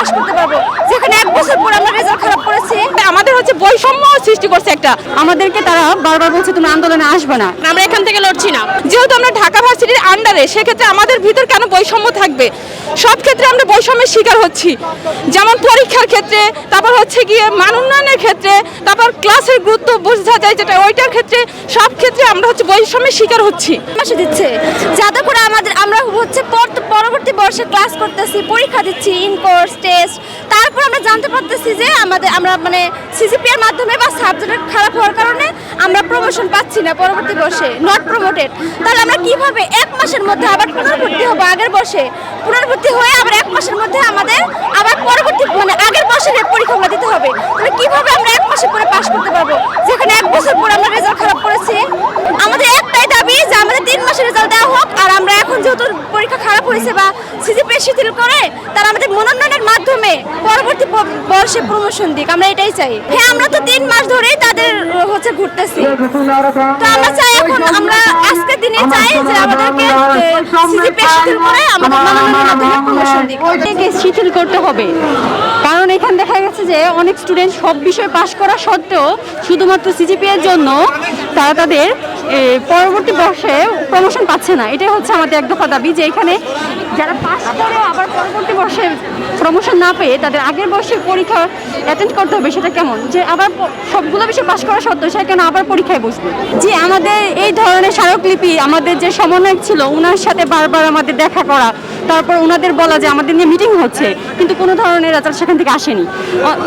পাশ করতে পারব। যেখানে এক বছর পর আমরা রেজাল্ট খারাপ করেছি। আমাদের হচ্ছে বৈষম্য সৃষ্টি করছে একটা। আমাদেরকে তারা বারবার বলছে তোমরা আন্দোলনে আসবে না। আমরা এখান থেকে লড়ছি না। যেহেতু আমরা ঢাকা ভার্সিটির আন্ডারে সেক্ষেত্রে আমাদের ভিতর কেন বৈষম্য থাকবে? সব ক্ষেত্রে আমরা বৈষম্যের শিকার হচ্ছি। যেমন পরীক্ষার ক্ষেত্রে হচ্ছে গিয়ে মান উন্নয়নের ক্ষেত্রে, তারপর ক্লাসের গুরুত্ব বোঝা যায় যেটা, ওইটার ক্ষেত্রে সব ক্ষেত্রে আমরা হচ্ছে বৈষম্যের শিকার হচ্ছি। দিচ্ছে, যাতে করে আমাদের, আমরা হচ্ছে পর- পরবর্তী বর্ষে ক্লাস করতেছি, পরীক্ষা দিচ্ছি ইন কোর্স টেস্ট তারপর আমরা জানতে পারতেছি যে আমাদের, আমরা মানে সিজিপিএর মাধ্যমে বা সাবজেক্ট খারাপ হওয়ার কারণে আমরা প্রমোশন পাচ্ছি না পরবর্তী বর্ষে নট প্রমোটেড তাহলে আমরা কীভাবে এক মাসের মধ্যে আবার পুনর্ভর্তি হব আগের বর্ষে? পুনর্ভর্তি হয়ে আবার এক মাসের মধ্যে আমাদের আবার পরবর্তী মানে আগের বছরের পরীক্ষাগুলো দিতে হবে? তাহলে কীভাবে আমরা এক মাসের পরে পাশ করতে পারব? যেখানে এক বছর পর আমরা রেজাল্ট খারাপ করেছি। আমাদের একটাই দাবি যে আমাদের তিন মাসের রেজাল্ট দেওয়া হোক, আর আমরা এখন যেহেতু পরীক্ষা খারাপ হয়েছে বা সিজিপি শিথিল করে, তারা আমাদের মনোনয়নের মাধ্যমে পরবর্তী বর্ষে প্রমোশন দিক। আমরা এটাই চাই। হ্যাঁ আমরা তো তিন মাস ধরেই তাদের, হচ্ছে ঘুরতেছি। তো আমরা চাই এখন আমরা আজকের চাই যে আমাদেরকে সিজিপি শিথিল করে আমাদের মনোনয়নের মাধ্যমে প্রমোশন দিক। এটাকে শিথিল করতে হবে। কারণ এখানে দেখা গেছে যে অনেক স্টুডেন্ট সব বিষয় পাশ করা সত্ত্বেও শুধুমাত্র সিজিপি এর জন্য তারা তাদের পরবর্তী বর্ষে প্রমোশন পাচ্ছে না। এটাই হচ্ছে আমাদের এক দফা দাবি যে এখানে যারা পাশ করে আবার পরবর্তী বর্ষে প্রমোশন না পেয়ে তাদের আগের বর্ষে পরীক্ষা অ্যাটেন্ড করতে হবে, সেটা কেমন? যে আবার সবগুলো বিষয় পাশ করা সত্ত্বেও সে কেন আবার পরীক্ষায় বসবে? যে আমাদের এই ধরনের স্মারকলিপি, আমাদের যে সমন্বয়ক ছিল ওনার সাথে বারবার আমাদের দেখা করা তারপর ওনাদের বলা যে আমাদের নিয়ে মিটিং হচ্ছে, কিন্তু কোনো ধরনের রেজাল্ট সেখান থেকে আসেনি।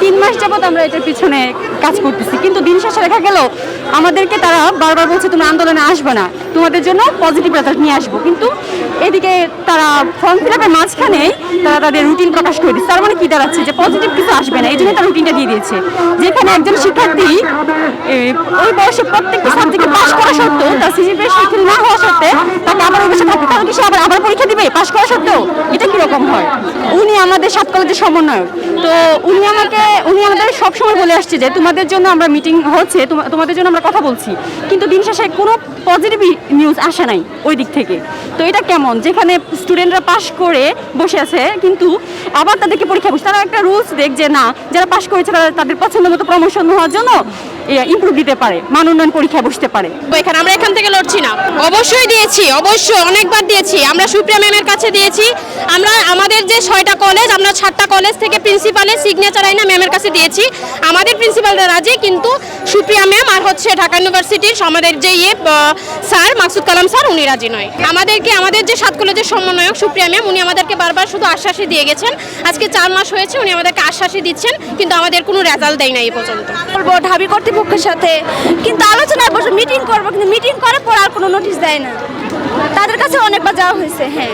তিন মাস যাবত আমরা এটার পিছনে কাজ করতেছি, কিন্তু দিন শেষে দেখা গেল আমাদেরকে তারা বারবার বলছে তুমি আন্দোলনে আসবে না, তোমাদের জন্য পজিটিভ রেজাল্ট নিয়ে আসব। কিন্তু এদিকে তারা ফর্ম ফিল আপের মাঝখানে তারা তাদের রুটিন প্রকাশ করে দিচ্ছে। তার মানে কি দাঁড়াচ্ছে? যে পজিটিভ কিছু আসবে না এই জন্য তারা রুটিনটা দিয়ে দিয়েছে। যেখানে একজন শিক্ষার্থী ওই বয়সে প্রত্যেকটি সাবজেক্টে পাশ করা সত্ত্বেও তার সিজিপিএ শিথিল না হওয়া সত্ত্বে তাকে আবার ওই বসে তাহলে কি সে আবার আবার পরীক্ষা দিবে? পাস করা সত্ত্বেও এটা কীরকম হয়? উনি আমাদের সাত কলেজের সমন্বয়ক। তো উনি আমাকে, উনি আমাদের সবসময় বলে আসছে যে তোমাদের জন্য আমরা মিটিং হচ্ছে, তোমা- তোমাদের জন্য আমরা কথা বলছি। কিন্তু দিন শেষে কোনো পজিটিভ নিউজ আসে নাই ওই দিক থেকে। তো এটা কেমন? যেখানে স্টুডেন্টরা পাশ করে বসে আছে, কিন্তু আবার তাদেরকে পরীক্ষা বসে তারা একটা রুলস দেখ যে না, যারা পাশ করেছে তারা তাদের পছন্দ মতো প্রমোশন হওয়ার জন্য ইমপ্রুভ দিতে পারে মান উন্নয়ন পরীক্ষায় বসতে পারে। এখানে আমরা এখান থেকে লড়ছি না। অবশ্যই দিয়েছি অবশ্যই অনেকবার দিয়েছি। আমরা সুপ্রিয়া ম্যামের কাছে দিয়েছি। আমরা আমাদের যে ছয়টা কলেজ আমরা সাতটা কলেজ থেকে প্রিন্সিপালের সিগনেচার আইনা ম্যামের কাছে দিয়েছি। আমাদের প্রিন্সিপালরা রাজি কিন্তু সুপ্রিয়া ম্যাম আর হচ্ছে ঢাকা ইউনিভার্সিটির আমাদের যে ইয়ে স্যার মাকসুদ কালাম স্যার উনি রাজি নয়। আমাদেরকে আমাদের যে সাত কলেজের সমন্বয়ক সুপ্রিয়া ম্যাম উনি আমাদেরকে বারবার শুধু আশ্বাসই দিয়ে গেছেন। আজকে চার মাস হয়েছে উনি আমাদেরকে আশ্বাসই দিচ্ছেন কিন্তু আমাদের কোনো রেজাল্ট দেয় না এই পর্যন্ত। বলব ঢাবি কর্তৃপক্ষের সাথে। কিন্তু আলোচনায় বসে মিটিং করব, কিন্তু মিটিং করার পর আর কোনো নোটিশ দেয় না। তাদের কাছে অনেকবার যাওয়া হয়েছে হ্যাঁ।